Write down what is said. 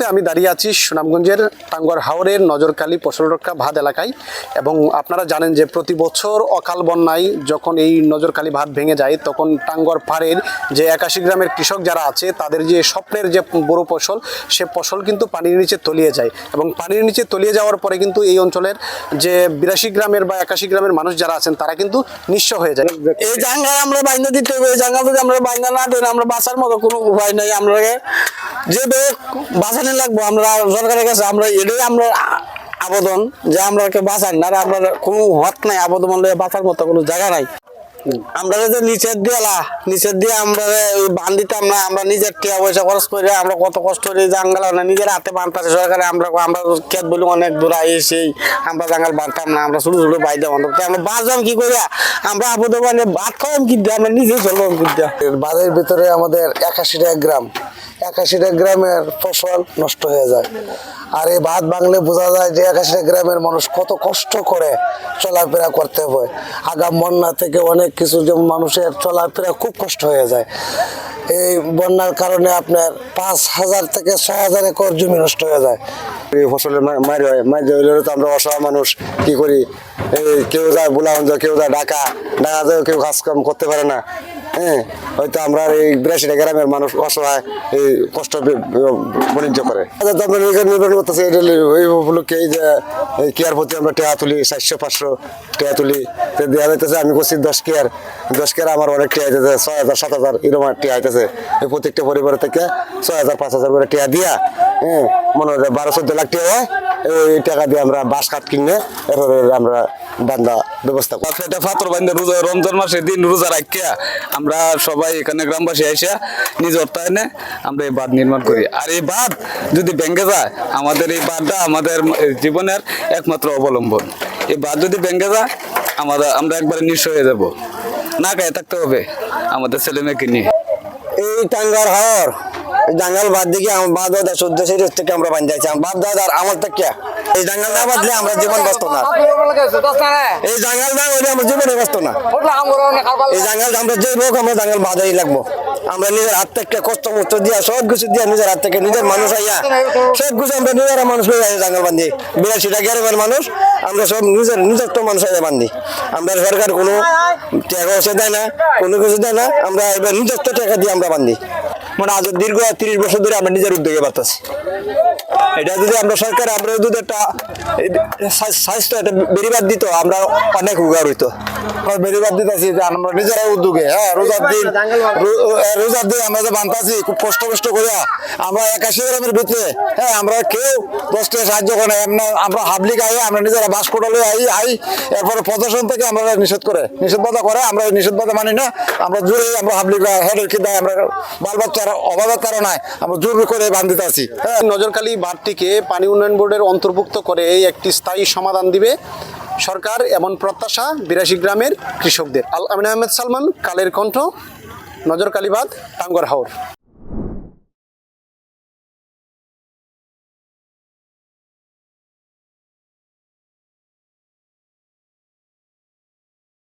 মুহূর্তে আমি দাঁড়িয়ে আছি সুনামগঞ্জের টাঙ্গর হাওরের নজরকালী ফসলরক্ষা ভাত এলাকায়। এবং আপনারা জানেন যে প্রতি বছর অকাল বন্যায় যখন এই নজরকালী ভাত ভেঙে যায়, তখন টাঙ্গর পাড়ের যে একাশি গ্রামের কৃষক যারা আছে, তাদের যে স্বপ্নের যে বড় ফসল, সে ফসল কিন্তু পানির নিচে তলিয়ে যায়। এবং পানির নিচে তলিয়ে যাওয়ার পরে কিন্তু এই অঞ্চলের যে বিরাশি গ্রামের বা একাশি গ্রামের মানুষ যারা আছেন, তারা কিন্তু নিঃস্ব হয়ে যায়। এই জাঙ্গা আমরা বাইন্দা দিতে হবে, এই জাঙ্গা যদি আমরা বাইন্দা না দিই আমরা বাঁচার মতো কোনো উপায় নেই। আমরা যে বেগ বাঁচানো লাগবো, আমরা সরকারের কাছে, আমরা এটাই আমরা আবেদন যে আমরা বাঁচান না আমরা কোনো হক নাই, আবেদন বাঁচার মতো কোনো জায়গা নাই। আমরা যে নিচের দিয়ালা নিচের দিয়ে আমরা বান দিতাম না, আমরা নিজের টিয়া পয়সা খরচ করে আমরা কত কষ্ট করে জাঙ্গাল না নিজের হাতে বানতাছে সরকারে, আমরা আমরা খেত বলি অনেক দূর এসেই আমরা জাঙ্গাল বানতাম না, আমরা ছোট ছোট বাইদা বানতাম তো আমরা বাঁচলাম কি করিয়া আমরা আপদ মানে ভাত খাওয়াম কি আমরা নিজেই চললাম কি দিয়ে এর বাঁধের ভিতরে আমাদের একাশিটা গ্রাম একাশিটা গ্রামের ফসল নষ্ট হয়ে যায়। আর এই ভাত বাংলে বোঝা যায় যে একাশিটা গ্রামের মানুষ কত কষ্ট করে চলাফেরা করতে হয়। আগাম বন্যা থেকে অনেক কিছু যেমন মানুষের চলাফেরা খুব কষ্ট হয়ে যায়। এই বন্যার কারণে আপনার পাঁচ হাজার থেকে ছয় হাজার একর জমি নষ্ট হয়ে যায়। এই ফসলের মার হয়। মার হইলে তো আমরা অসহায় মানুষ, কি করি? এই কেউ যায় বুলাগঞ্জ, কেউ যায় ঢাকা ঢাকা কেউ কাজ কাম করতে পারে না। হ্যাঁ হয়তো আমরা এই বিরাশিটা গ্রামের মানুষ অসহায় এই কষ্ট বাণিজ্য করে। আচ্ছা, নির্ভর করতেছি এই উপলক্ষে এই যে এই কেয়ার প্রতি আমরা টেয়া তুলি সাতশো পাঁচশো টেয়া তুলি। দেওয়া যাইতেছে আমি করছি দশ কেয়ার। দশ কেয়ার আমার অনেক টিয়া আইতেছে ছয় হাজার সাত হাজার এরকম টিয়া আইতেছে এই প্রত্যেকটা পরিবার থেকে ছয় হাজার পাঁচ হাজার করে টিয়া দিয়া হ্যাঁ মনে হয় বারো চোদ্দ লাখ টাকা হয়। এই টাকা দিয়ে আমরা বাঁশ কাঠ কিনে এরপরে আমরা বান্ধা ব্যবস্থা করি। ফাতর রোজা রমজান মাসের দিন রোজা রাখিয়া আমরা সবাই এখানে গ্রামবাসী এসে নিজ অর্থায়নে আমরা এই বাঁধ নির্মাণ করি। আর এই বাঁধ যদি ভেঙে যায় আমাদের এই বাঁধটা আমাদের জীবনের একমাত্র অবলম্বন। এই বাঁধ যদি ভেঙে যায় আমাদের আমরা একবারে নিঃস্ব হয়ে যাব। না গায়ে থাকতে হবে আমাদের ছেলে মেয়েকে নিয়ে। এই টাঙ্গার হাওর এই জাঙ্গাল বাদ দিকে বাদ দাদা চোদ্দ সিরিজ থেকে আমরা বান্ধাইছি বাদ দাদার আমার থেকে এই জাঙ্গাল না বাদলে আমরা জীবন বাঁচত না। এই জাঙ্গাল না হলে আমার জীবনে বাঁচত না। এই জাঙ্গাল আমরা যে লোক আমরা জাঙ্গাল বাধাই লাগবো। আমরা নিজের হাত থেকে কষ্ট মষ্ট দিয়া, সব কিছু দিয়া নিজের হাত থেকে নিজের মানুষ আইয়া, সব কিছু আমরা নিজেরা মানুষ হয়ে যাই জাঙ্গাল বান্ধি বিরাশিটা গ্রামের মানুষ, আমরা সব নিজের নিজের তো মানুষ আইয়া বান্ধি আমরা সরকার কোনো টাকা পয়সা দেয় না, কোনো কিছু দেয় না, আমরা এবার নিজের তো টাকা দিয়ে আমরা বান্ধি মানে আজ দীর্ঘ তিরিশ বছর ধরে আমরা নিজের উদ্যোগে বাড়তেছি এটা যদি আমরা সরকার, আমরা যদি একটা স্বাস্থ্য একটা বেরিবাদ দিত, আমরা অনেক উপকার হইতো বেরিবাদ দিতেছি যে আমরা নিজেরাই উদ্যোগে হ্যাঁ রোজার দিন রোজার দিন আমরা যে বানতাছি, খুব কষ্ট কষ্ট করে আমরা একাশি গ্রামের ভিতরে হ্যাঁ আমরা কেউ দশটা সাহায্য করে না। আমরা হাবলিক আই আমরা নিজেরা বাস কোটালে আই আই, এরপরে প্রদর্শন থেকে আমরা নিষেধ করে, নিষেধ বাধা করে, আমরা এই নিষেধ বাধা মানি না, আমরা জোরে আমরা হাবলিক হেডের কি দেয় আমরা বাল বাচ্চার অভাবের কারণে আমরা জোর করে বান্ধিতে আছি। হ্যাঁ নজরকালী বাঁধটিকে পানি উন্নয়ন বোর্ডের অন্তর্ভুক্ত করে একটি স্থায়ী সমাধান দিবে সরকার এমন প্রত্যাশা বিরাশি গ্রামের কৃষকদের। আল আমিন আহমেদ সালমান, কালের কণ্ঠ নজরকালীবাদ টাঙ্গর হাওর।